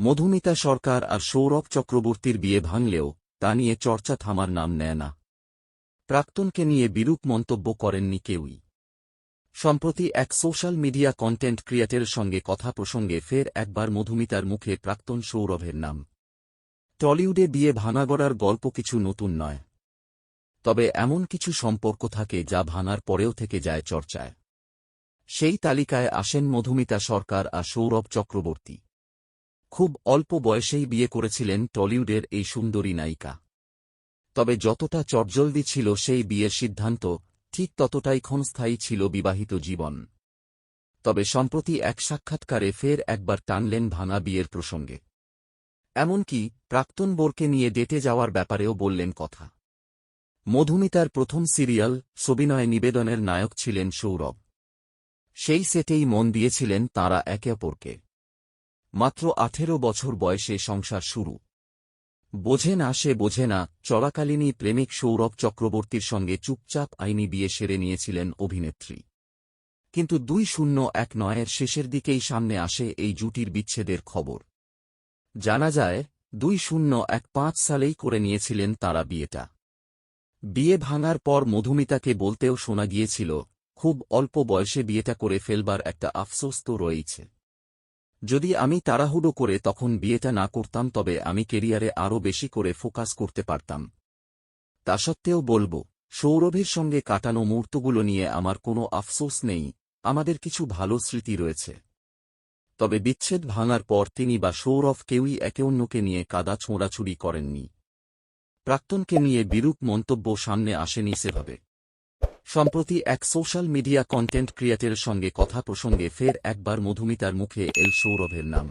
মধুমিতা সরকার আর সৌরভ চক্রবর্তীর বিয়ে ভাঙলেও তা নিয়ে চর্চা থামার নাম নেয় না। প্রাক্তনকে নিয়ে বিরূপ মন্তব্য করেননি কেউই। সম্প্রতি এক সোশ্যাল মিডিয়া কন্টেন্ট ক্রিয়েটরের সঙ্গে কথা প্রসঙ্গে ফের একবার মধুমিতার মুখে প্রাক্তন সৌরভের নাম। টলিউডে বিয়ে ভাঙাগড়ার গল্প কিছু নতুন নয়। তবে এমন কিছু সম্পর্ক থাকে যা ভাঙার পরেও থেকে যায় চর্চায়। সেই তালিকায় আসেন মধুমিতা সরকার আর সৌরভ চক্রবর্তী। খুব অল্প বয়সেই বিয়ে করেছিলেন টলিউডের এই সুন্দরী নায়িকা। তবে যতটা চটজলদি ছিল সেই বিয়ের সিদ্ধান্ত, ঠিক ততটাই ক্ষণস্থায়ী ছিল বিবাহিত জীবন। তবে সম্প্রতি এক সাক্ষাৎকারে ফের একবার টানলেন ভাঙা বিয়ের প্রসঙ্গে। এমনকি প্রাক্তন বোরকে নিয়ে ডেটে যাওয়ার ব্যাপারেও বললেন কথা। মধুমিতার প্রথম সিরিয়াল, সবিনয় নিবেদনের নায়ক ছিলেন সৌরভ। সেই সেটেই মন দিয়েছিলেন তাঁরা একে অপরকে। মাত্র আঠেরো বছর বয়সে সংসার শুরু। বোঝে না, সে বোঝে না, চলাকালীনই প্রেমিক সৌরভ চক্রবর্তীর সঙ্গে চুপচাপ আইনি বিয়ে সেরে নিয়েছিলেন অভিনেত্রী। কিন্তু দুই শূন্য এক নয়ের শেষের দিকেই সামনে আসে এই জুটির বিচ্ছেদের খবর। জানা যায়, দুই শূন্য এক পাঁচ সালেই করে নিয়েছিলেন তাঁরা বিয়েটা। বিয়ে ভাঙার পর মধুমিতাকে বলতেও শোনা গিয়েছিল, খুব অল্প বয়সে বিয়েটা করে ফেলবার একটা আফসোস তো রয়েছে যদি আমি তাড়াহুড়ো করে তখন বিয়েটা না করতাম তবে আমি কেরিয়ারে আরও বেশি করে ফোকাস করতে পারতাম। তা সত্ত্বেও বলব, সৌরভের সঙ্গে কাটানো মুহূর্তগুলো নিয়ে আমার কোনো আফসোস নেই, আমাদের কিছু ভালো স্মৃতি রয়েছে। তবে বিচ্ছেদ ভাঙার পর তিনি বা সৌরভ কেউই একে অন্যকে নিয়ে কাদা ছোঁড়াছুড়ি করেননি। প্রাক্তনকে নিয়ে বিরূপ মন্তব্য সামনে আসেনি সেভাবে। সম্প্রতি এক সোশ্যাল মিডিয়া কন্টেন্ট ক্রিয়েটের সঙ্গে কথা প্রসঙ্গে ফের একবার মধুমিতার মুখে এল সৌরভের নাম।